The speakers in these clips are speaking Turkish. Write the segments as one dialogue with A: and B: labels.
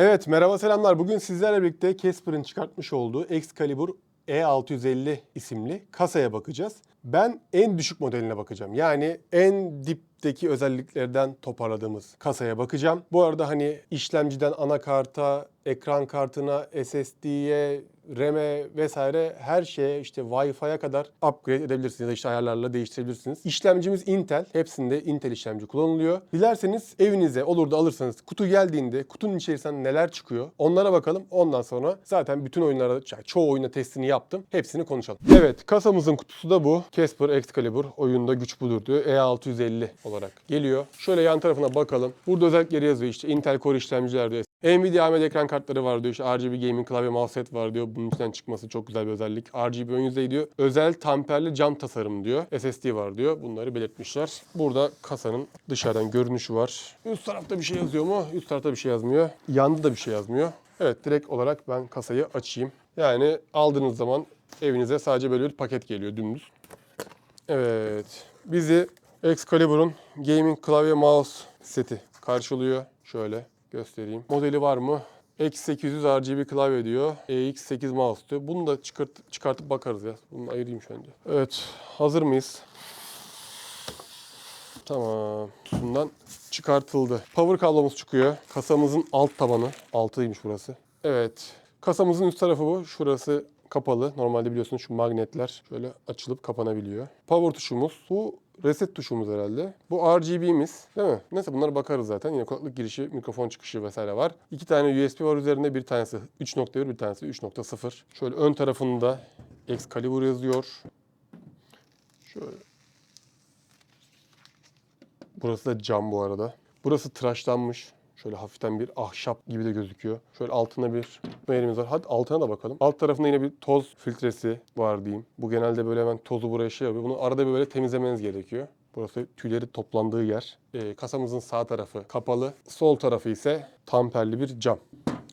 A: Evet merhaba selamlar. Bugün sizlerle birlikte Casper'ın çıkartmış olduğu Excalibur E650 isimli kasaya bakacağız. Ben en düşük modeline bakacağım. Yani en dipteki özelliklerden toparladığımız kasaya bakacağım. Bu arada hani işlemciden anakarta, ekran kartına, SSD'ye, RAM'e vesaire her şeye işte Wi-Fi'ye kadar upgrade edebilirsiniz ya da işte ayarlarla değiştirebilirsiniz. İşlemcimiz Intel. Hepsinde Intel işlemci kullanılıyor. Dilerseniz evinize olur da alırsanız kutu geldiğinde kutunun içerisinden neler çıkıyor onlara bakalım. Ondan sonra zaten bütün oyunlara, çoğu oyuna testini yaptım. Hepsini konuşalım. Evet kasamızın kutusu da bu. Casper Excalibur oyunda güç budur diyor. E650 olarak geliyor. Şöyle yan tarafına bakalım. Burada özellikleri yazıyor işte Intel Core işlemciler diyor. Nvidia AMD ekran kartları var diyor. İşte RGB gaming klavye mouse set var diyor. Bunun içinden çıkması çok güzel bir özellik. RGB ön yüzey diyor. Özel tamperli cam tasarım diyor. SSD var diyor. Bunları belirtmişler. Burada kasanın dışarıdan görünüşü var. Üst tarafta bir şey yazıyor mu? Üst tarafta bir şey yazmıyor. Yanda da bir şey yazmıyor. Evet direkt olarak ben kasayı açayım. Yani aldığınız zaman evinize sadece böyle bir paket geliyor dümdüz. Evet. Bizi Excalibur'un gaming klavye mouse seti karşılıyor. Şöyle göstereyim. Modeli var mı? X800 RGB klavye diyor. EX8 mouse diyor. Bunu da çıkart, çıkartıp bakarız ya. Bunu ayırayım şu önce. Evet. Hazır mıyız? Tamam. Bundan çıkartıldı. Power kablomuz çıkıyor. Kasamızın alt tabanı. Altıymış burası. Evet. Kasamızın üst tarafı bu. Şurası kapalı. Normalde biliyorsunuz şu magnetler şöyle açılıp kapanabiliyor. Power tuşumuz. Bu reset tuşumuz herhalde. Bu RGB'miz değil mi? Neyse bunlara bakarız zaten. Yine kulaklık girişi, mikrofon çıkışı vesaire var. İki tane USB var üzerinde. Bir tanesi 3.1, bir tanesi 3.0. Şöyle ön tarafında Excalibur yazıyor. Şöyle. Burası da cam bu arada. Burası tıraşlanmış. Şöyle hafiften bir ahşap gibi de gözüküyor. Şöyle altına bir yerimiz var. Hadi altına da bakalım. Alt tarafında yine bir toz filtresi var diyeyim. Bu genelde böyle hemen tozu buraya şey yapıyor. Bunu arada böyle temizlemeniz gerekiyor. Burası tüyleri toplandığı yer. Ee, kasamızın sağ tarafı kapalı. Sol tarafı ise tamperli bir cam.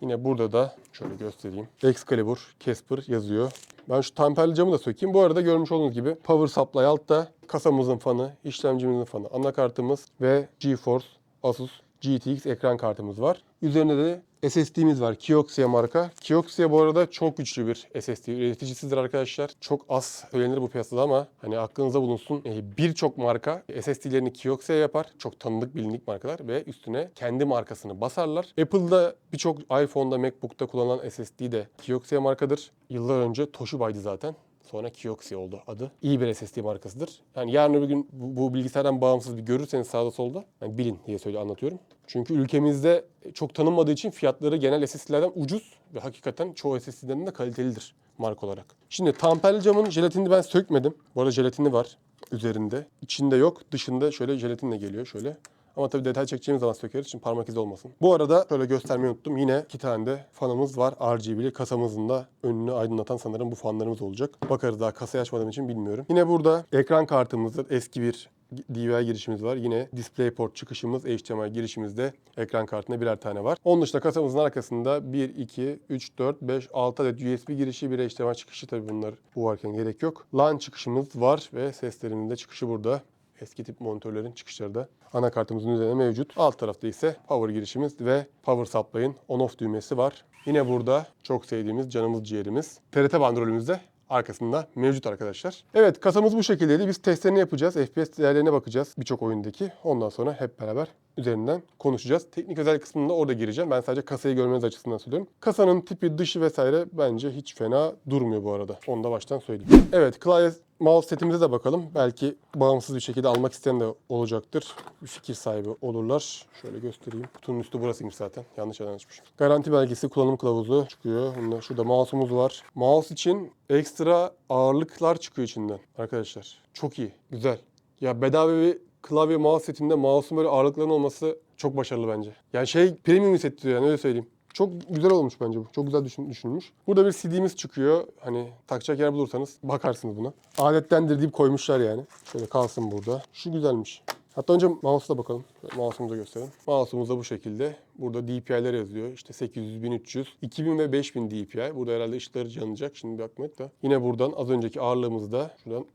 A: Yine burada da şöyle göstereyim. Excalibur, Casper yazıyor. Ben şu tamperli camı da sökeyim. Bu arada görmüş olduğunuz gibi power supply altta. Kasamızın fanı, işlemcimizin fanı, anakartımız ve GeForce Asus GTX ekran kartımız var. Üzerinde de SSD'miz var. Kioxia marka. Kioxia bu arada çok güçlü bir SSD üreticisidir arkadaşlar. Çok az söylenir bu piyasada ama hani aklınızda bulunsun. Ee, Birçok marka SSD'lerini Kioxia yapar. Çok tanıdık bilindik markalar ve üstüne kendi markasını basarlar. Apple'da birçok iPhone'da, MacBook'ta kullanılan SSD de Kioxia markadır. Yıllar önce Toshiba'ydı zaten. Sonra Kioxia oldu adı. İyi bir SSD markasıdır. Yani yarın öbür gün bu, bu bilgisayardan bağımsız bir görürseniz sağda solda yani bilin diye söyle anlatıyorum. Çünkü ülkemizde çok tanınmadığı için fiyatları genel SSD'lerden ucuz ve hakikaten çoğu SSD'den de kalitelidir marka olarak. Şimdi tamperli camın jelatinini ben sökmedim. Bu arada jelatini var üzerinde. İçinde yok. Dışında şöyle jelatinle geliyor şöyle. Ama tabii detay çekeceğimiz zaman sökeriz için parmak izi olmasın. Bu arada şöyle göstermeyi unuttum. Yine iki tane de fanımız var. RGB'li kasamızın da önünü aydınlatan sanırım bu fanlarımız olacak. Bakarız daha kasayı açmadığım için bilmiyorum. Yine burada ekran kartımızda eski bir DVI girişimiz var. Yine DisplayPort çıkışımız, HDMI girişimizde ekran kartında birer tane var. Onun dışında kasamızın arkasında 1, 2, 3, 4, 5, 6 adet USB girişi, bir HDMI çıkışı. Tabii bunlar bu varken gerek yok. LAN çıkışımız var ve seslerinin de çıkışı burada. Eski tip monitörlerin çıkışları da anakartımızın üzerinde mevcut. Alt tarafta ise power girişimiz ve power supply'ın on-off düğmesi var. Yine burada çok sevdiğimiz canımız ciğerimiz. TRT bandrolümüzde arkasında mevcut arkadaşlar. Evet kasamız bu şekildeydi. Biz testlerini yapacağız. FPS değerlerine bakacağız birçok oyundaki. Ondan sonra hep beraber üzerinden konuşacağız. Teknik özel kısmında orada gireceğim. Ben sadece kasayı görmeniz açısından söylüyorum. Kasanın tipi, dışı vesaire bence hiç fena durmuyor bu arada. Onu da baştan söyleyeyim. Evet klavye mouse setimize de bakalım. Belki bağımsız bir şekilde almak isteyen de olacaktır. Bir fikir sahibi olurlar. Şöyle göstereyim. Kutunun üstü burasıymış zaten. Yanlış yerden açmışım. Garanti belgesi, kullanım kılavuzu çıkıyor. Bunda şurada mouse'umuz var. Mouse için ekstra ağırlıklar çıkıyor içinden arkadaşlar. Çok iyi. Güzel. Ya bedava bir klavye mouse setinde mouse'un böyle ağırlıkların olması çok başarılı bence. Yani şey premium hissettiriyor yani öyle söyleyeyim. Çok güzel olmuş bence bu. Çok güzel düşün, düşünülmüş. Burada bir CD'miz çıkıyor. Hani takacak yer bulursanız bakarsınız buna. Adettendir deyip koymuşlar yani. Şöyle kalsın burada. Şu güzelmiş. Hatta önce mouse'a bakalım. Mouse'umuza gösterelim. Mouse'umuz da bu şekilde. Burada DPI'ler yazıyor. İşte 800, 1300, 2000 ve 5000 DPI. Burada herhalde ışıkları yanacak. Şimdi bir bakmak da. Yine buradan az önceki ağırlığımızda şuradan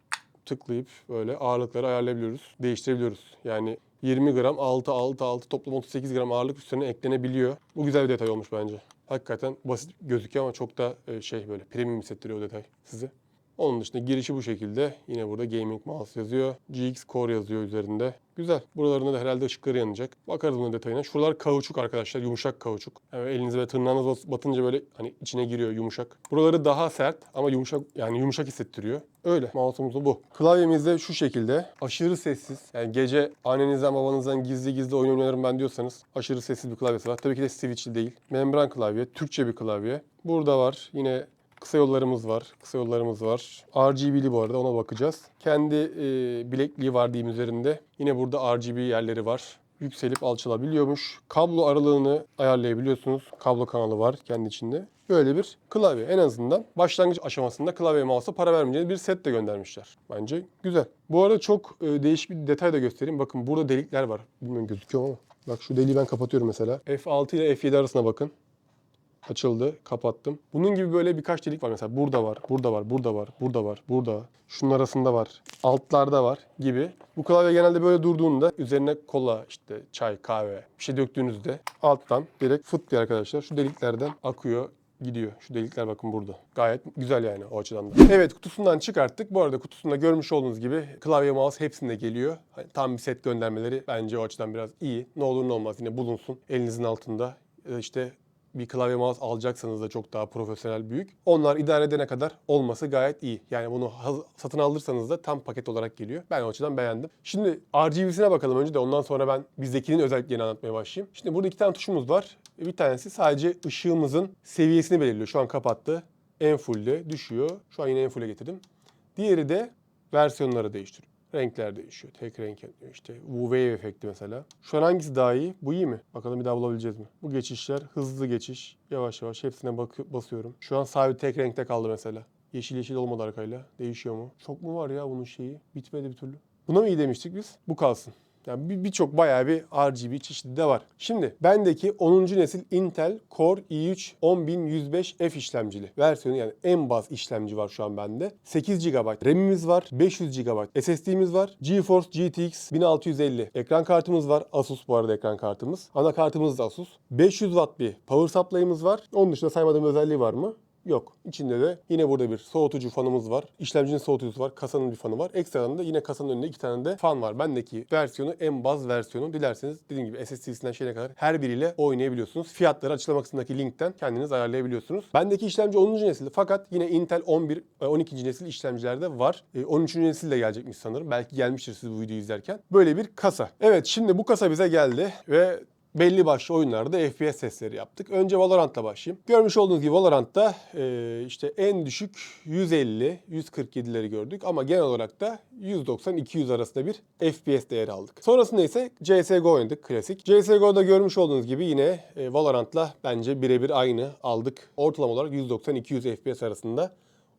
A: tıklayıp böyle ağırlıkları ayarlayabiliyoruz. Değiştirebiliyoruz. Yani 20 gram 6 6 6 toplam 38 gram ağırlık üstüne eklenebiliyor. Bu güzel bir detay olmuş bence. Hakikaten basit gözüküyor ama çok da e, şey böyle premium hissettiriyor o detay size. Onun dışında girişi bu şekilde. Yine burada Gaming Mouse yazıyor. GX Core yazıyor üzerinde. Güzel. Buralarında da herhalde ışıkları yanacak. Bakarız bunun detayına. Şuralar kauçuk arkadaşlar. Yumuşak kauçuk. Yani elinize ve tırnağınız batınca böyle hani içine giriyor yumuşak. Buraları daha sert ama yumuşak yani yumuşak hissettiriyor. Öyle. Mouse'umuz bu. Klavyemiz de şu şekilde. Aşırı sessiz. Yani gece annenizden babanızdan gizli gizli oyun oynarım ben diyorsanız aşırı sessiz bir klavyesi var. Tabii ki de switchli değil. Membran klavye. Türkçe bir klavye. Burada var. Yine Kısa yollarımız var. Kısa yollarımız var. RGB'li bu arada ona bakacağız. Kendi e, bilekliği var diyeyim üzerinde. Yine burada RGB yerleri var. Yükselip alçalabiliyormuş. Kablo aralığını ayarlayabiliyorsunuz. Kablo kanalı var kendi içinde. Böyle bir klavye. En azından başlangıç aşamasında klavye mouse'a para vermeyeceğiniz bir set de göndermişler. Bence güzel. Bu arada çok e, değişik bir detay da göstereyim. Bakın burada delikler var. Bilmiyorum gözüküyor ama. Bak şu deliği ben kapatıyorum mesela. F6 ile F7 arasına bakın açıldı, kapattım. Bunun gibi böyle birkaç delik var mesela. Burada var, burada var, burada var, burada var, burada. Şunun arasında var, altlarda var gibi. Bu klavye genelde böyle durduğunda üzerine kola, işte çay, kahve bir şey döktüğünüzde alttan direkt fıt diye arkadaşlar şu deliklerden akıyor gidiyor. Şu delikler bakın burada. Gayet güzel yani o açıdan da. Evet kutusundan çıkarttık. Bu arada kutusunda görmüş olduğunuz gibi klavye mouse hepsinde geliyor. Hani tam bir set göndermeleri bence o açıdan biraz iyi. Ne olur ne olmaz yine bulunsun elinizin altında. Da işte bir klavye mouse alacaksanız da çok daha profesyonel büyük. Onlar idare edene kadar olması gayet iyi. Yani bunu satın alırsanız da tam paket olarak geliyor. Ben o açıdan beğendim. Şimdi RGB'sine bakalım önce de ondan sonra ben bizdekinin özelliklerini anlatmaya başlayayım. Şimdi burada iki tane tuşumuz var. Bir tanesi sadece ışığımızın seviyesini belirliyor. Şu an kapattı. En full'de düşüyor. Şu an yine en full'e getirdim. Diğeri de versiyonları değiştiriyor. Renkler değişiyor. Tek renk yapıyor. İşte wave efekti mesela. Şu an hangisi daha iyi? Bu iyi mi? Bakalım bir daha bulabileceğiz mi? Bu geçişler hızlı geçiş. Yavaş yavaş hepsine basıyorum. Şu an sabit tek renkte kaldı mesela. Yeşil yeşil olmadı arkayla. Değişiyor mu? Çok mu var ya bunun şeyi? Bitmedi bir türlü. Buna mı iyi demiştik biz? Bu kalsın. Yani bir- birçok bayağı bir RGB çeşidi de var. Şimdi bendeki 10. nesil Intel Core i3 10105F işlemcili versiyonu yani en baz işlemci var şu an bende. 8 GB RAM'imiz var, 500 GB SSD'miz var. GeForce GTX 1650 ekran kartımız var. Asus bu arada ekran kartımız. Anakartımız da Asus. 500 Watt bir power supply'ımız var. Onun dışında saymadığım özelliği var mı? Yok. İçinde de yine burada bir soğutucu fanımız var. İşlemcinin soğutucusu var. Kasanın bir fanı var. Ekstradan da yine kasanın önünde iki tane de fan var. Bendeki versiyonu en baz versiyonu. Dilerseniz dediğim gibi SSD'sinden şeyine kadar her biriyle oynayabiliyorsunuz. Fiyatları açıklama kısmındaki linkten kendiniz ayarlayabiliyorsunuz. Bendeki işlemci 10. nesil fakat yine Intel 11 e, 12. nesil işlemcilerde var. E, 13. nesil de gelecekmiş sanırım. Belki gelmiştir siz bu videoyu izlerken. Böyle bir kasa. Evet şimdi bu kasa bize geldi ve belli başlı oyunlarda FPS sesleri yaptık. Önce Valorant'la başlayayım. Görmüş olduğunuz gibi Valorant'ta e, işte en düşük 150, 147'leri gördük ama genel olarak da 190-200 arasında bir FPS değeri aldık. Sonrasında ise CSGO oynadık klasik. CSGO'da görmüş olduğunuz gibi yine e, Valorant'la bence birebir aynı aldık. Ortalama olarak 190-200 FPS arasında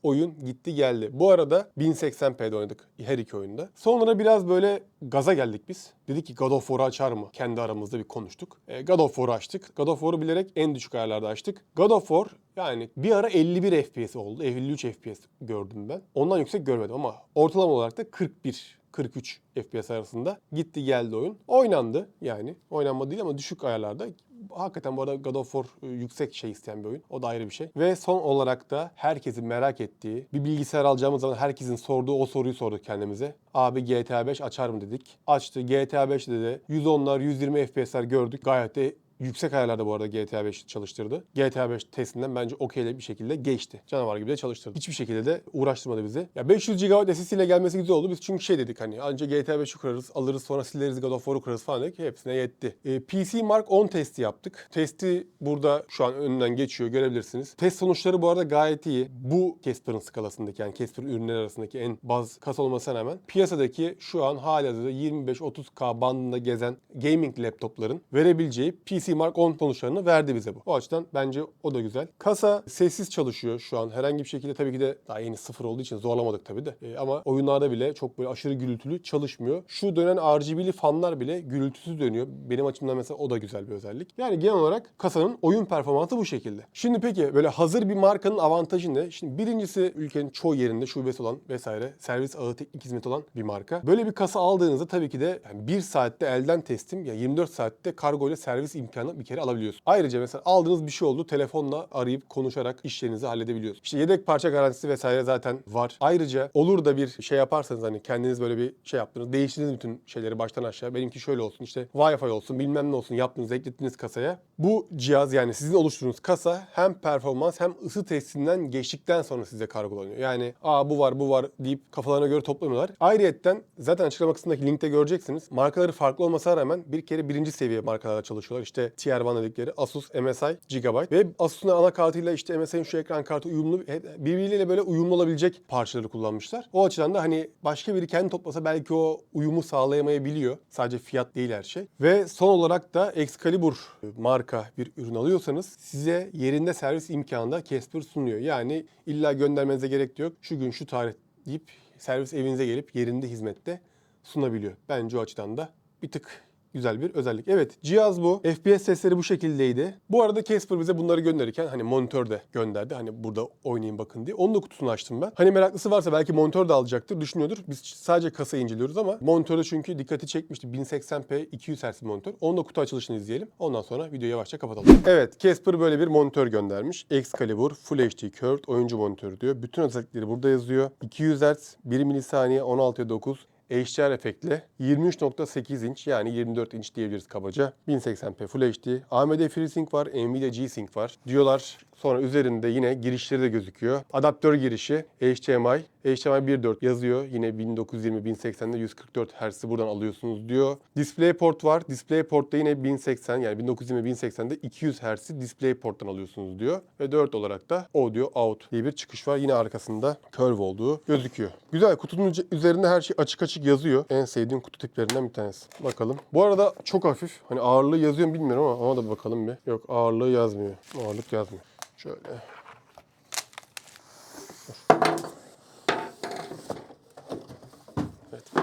A: oyun gitti geldi. Bu arada 1080p'de oynadık her iki oyunda. Sonra biraz böyle gaza geldik biz. Dedik ki God of War'u açar mı? Kendi aramızda bir konuştuk. E, God of War'u açtık. God of War'u bilerek en düşük ayarlarda açtık. God of War yani bir ara 51 FPS oldu. 53 FPS gördüm ben. Ondan yüksek görmedim ama ortalama olarak da 41 43 FPS arasında gitti geldi oyun. Oynandı yani. Oynanma değil ama düşük ayarlarda. Hakikaten bu arada God of War e, yüksek şey isteyen bir oyun. O da ayrı bir şey. Ve son olarak da herkesin merak ettiği, bir bilgisayar alacağımız zaman herkesin sorduğu o soruyu sorduk kendimize. Abi GTA 5 açar mı dedik. Açtı. GTA 5'te de 110'lar, 120 FPS'ler gördük. Gayet de Yüksek ayarlarda bu arada GTA 5 çalıştırdı. GTA 5 testinden bence okeyli bir şekilde geçti. Canavar gibi de çalıştırdı. Hiçbir şekilde de uğraştırmadı bizi. Ya 500 GB SSD ile gelmesi güzel oldu. Biz çünkü şey dedik hani önce GTA 5'i kurarız, alırız sonra sileriz God of War'u kurarız falan dedik. Hepsine yetti. E, PC Mark 10 testi yaptık. Testi burada şu an önünden geçiyor görebilirsiniz. Test sonuçları bu arada gayet iyi. Bu Casper'ın skalasındaki yani Casper ürünleri arasındaki en baz kasa olmasına rağmen piyasadaki şu an halihazırda 25-30K bandında gezen gaming laptopların verebileceği PC Mark 10 sonuçlarını verdi bize bu. O açıdan bence o da güzel. Kasa sessiz çalışıyor şu an. Herhangi bir şekilde tabii ki de daha yeni sıfır olduğu için zorlamadık tabii de. E, ama oyunlarda bile çok böyle aşırı gürültülü çalışmıyor. Şu dönen RGB'li fanlar bile gürültüsüz dönüyor. Benim açımdan mesela o da güzel bir özellik. Yani genel olarak kasanın oyun performansı bu şekilde. Şimdi peki böyle hazır bir markanın avantajı ne? Şimdi birincisi ülkenin çoğu yerinde şubesi olan vesaire servis ağı teknik hizmeti olan bir marka. Böyle bir kasa aldığınızda tabii ki de yani bir saatte elden teslim ya 24 saatte kargo ile servis imkanı bir kere alabiliyorsunuz. Ayrıca mesela aldığınız bir şey oldu telefonla arayıp konuşarak işlerinizi halledebiliyorsunuz. İşte yedek parça garantisi vesaire zaten var. Ayrıca olur da bir şey yaparsanız hani kendiniz böyle bir şey yaptınız değiştirdiniz bütün şeyleri baştan aşağı. Benimki şöyle olsun işte Wi-Fi olsun bilmem ne olsun yaptınız eklettiniz kasaya. Bu cihaz yani sizin oluşturduğunuz kasa hem performans hem ısı testinden geçtikten sonra size kargolanıyor. Yani aa bu var bu var deyip kafalarına göre toplamıyorlar. Ayrıyetten zaten açıklama kısmındaki linkte göreceksiniz. Markaları farklı olmasına rağmen bir kere birinci seviye markalarla çalışıyorlar. İşte Tier 1 dedikleri Asus, MSI, Gigabyte ve Asus'un anakartıyla işte MSI'nin şu ekran kartı uyumlu hep birbiriyle böyle uyumlu olabilecek parçaları kullanmışlar. O açıdan da hani başka biri kendi toplasa belki o uyumu sağlayamayabiliyor. Sadece fiyat değil her şey. Ve son olarak da Excalibur marka bir ürün alıyorsanız size yerinde servis imkanı da Casper sunuyor. Yani illa göndermenize gerek yok. Şu gün şu tarih deyip servis evinize gelip yerinde hizmette sunabiliyor. Bence o açıdan da bir tık güzel bir özellik. Evet cihaz bu. FPS sesleri bu şekildeydi. Bu arada Casper bize bunları gönderirken hani monitör de gönderdi. Hani burada oynayın bakın diye. Onun da kutusunu açtım ben. Hani meraklısı varsa belki monitör de alacaktır düşünüyordur. Biz sadece kasayı inceliyoruz ama monitörde çünkü dikkati çekmişti. 1080p 200 Hz monitör. Onun da kutu açılışını izleyelim. Ondan sonra videoyu yavaşça kapatalım. Evet Casper böyle bir monitör göndermiş. Excalibur Full HD Curved oyuncu monitörü diyor. Bütün özellikleri burada yazıyor. 200 Hz 1 milisaniye 16'ya 9 HDR efektli 23.8 inç yani 24 inç diyebiliriz kabaca. 1080p Full HD. AMD FreeSync var, Nvidia G-Sync var. Diyorlar sonra üzerinde yine girişleri de gözüküyor. Adaptör girişi HDMI. HDMI 1.4 yazıyor. Yine 1920-1080'de 144 Hz'i buradan alıyorsunuz diyor. DisplayPort var. DisplayPort'ta yine 1080 yani 1920-1080'de 200 Hz'i DisplayPort'tan alıyorsunuz diyor. Ve 4 olarak da Audio Out diye bir çıkış var. Yine arkasında curve olduğu gözüküyor. Güzel kutunun üzerinde her şey açık açık yazıyor. En sevdiğim kutu tiplerinden bir tanesi. Bakalım. Bu arada çok hafif. Hani ağırlığı yazıyor mu bilmiyorum ama ona da bakalım bir. Yok ağırlığı yazmıyor. Ağırlık yazmıyor. Şöyle.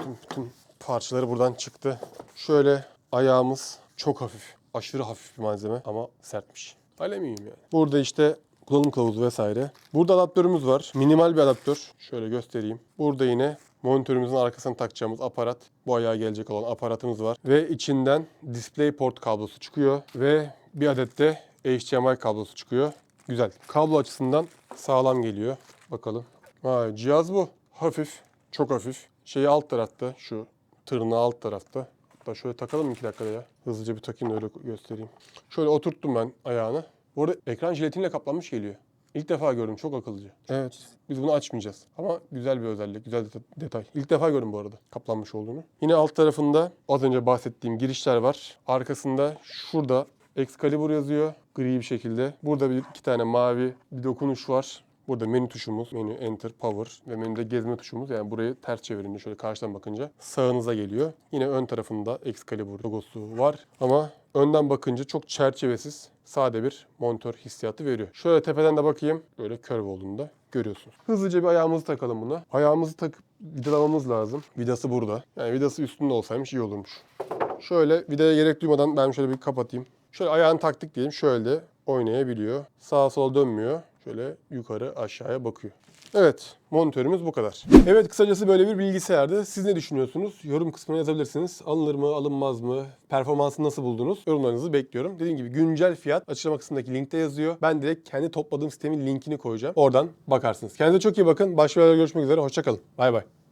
A: Bütün, bütün parçaları buradan çıktı. Şöyle ayağımız çok hafif. Aşırı hafif bir malzeme ama sertmiş. Alüminyum yani. Burada işte kullanım kılavuzu vesaire. Burada adaptörümüz var. Minimal bir adaptör. Şöyle göstereyim. Burada yine monitörümüzün arkasına takacağımız aparat. Bu ayağa gelecek olan aparatımız var. Ve içinden DisplayPort kablosu çıkıyor. Ve bir adet de HDMI kablosu çıkıyor. Güzel. Kablo açısından sağlam geliyor. Bakalım. Ha, cihaz bu. Hafif. Çok hafif. Şeyi alt tarafta. Şu tırnağı alt tarafta. Hatta şöyle takalım iki dakikada ya. Hızlıca bir takayım da öyle göstereyim. Şöyle oturttum ben ayağını. Bu arada ekran jelatinle kaplanmış geliyor. İlk defa gördüm. Çok akıllıca. Evet. Biz bunu açmayacağız. Ama güzel bir özellik. Güzel deta- detay. İlk defa gördüm bu arada kaplanmış olduğunu. Yine alt tarafında az önce bahsettiğim girişler var. Arkasında şurada Excalibur yazıyor. Gri bir şekilde. Burada bir iki tane mavi bir dokunuş var. Burada menü tuşumuz, menü enter, power ve menüde gezme tuşumuz. Yani burayı ters çevirince şöyle karşıdan bakınca sağınıza geliyor. Yine ön tarafında Excalibur logosu var ama önden bakınca çok çerçevesiz, sade bir monitör hissiyatı veriyor. Şöyle tepeden de bakayım. Böyle curve olduğunu da görüyorsunuz. Hızlıca bir ayağımızı takalım buna. Ayağımızı takıp vidalamamız lazım. Vidası burada. Yani vidası üstünde olsaymış iyi olurmuş. Şöyle vidaya gerek duymadan ben şöyle bir kapatayım. Şöyle ayağını taktık diyelim. Şöyle oynayabiliyor. Sağa sola dönmüyor. Şöyle yukarı aşağıya bakıyor. Evet, monitörümüz bu kadar. Evet, kısacası böyle bir bilgisayardı. Siz ne düşünüyorsunuz? Yorum kısmına yazabilirsiniz. Alınır mı, alınmaz mı? Performansını nasıl buldunuz? Yorumlarınızı bekliyorum. Dediğim gibi güncel fiyat açıklama kısmındaki linkte yazıyor. Ben direkt kendi topladığım sistemin linkini koyacağım. Oradan bakarsınız. Kendinize çok iyi bakın. Başka görüşmek üzere. Hoşçakalın. Bay bay.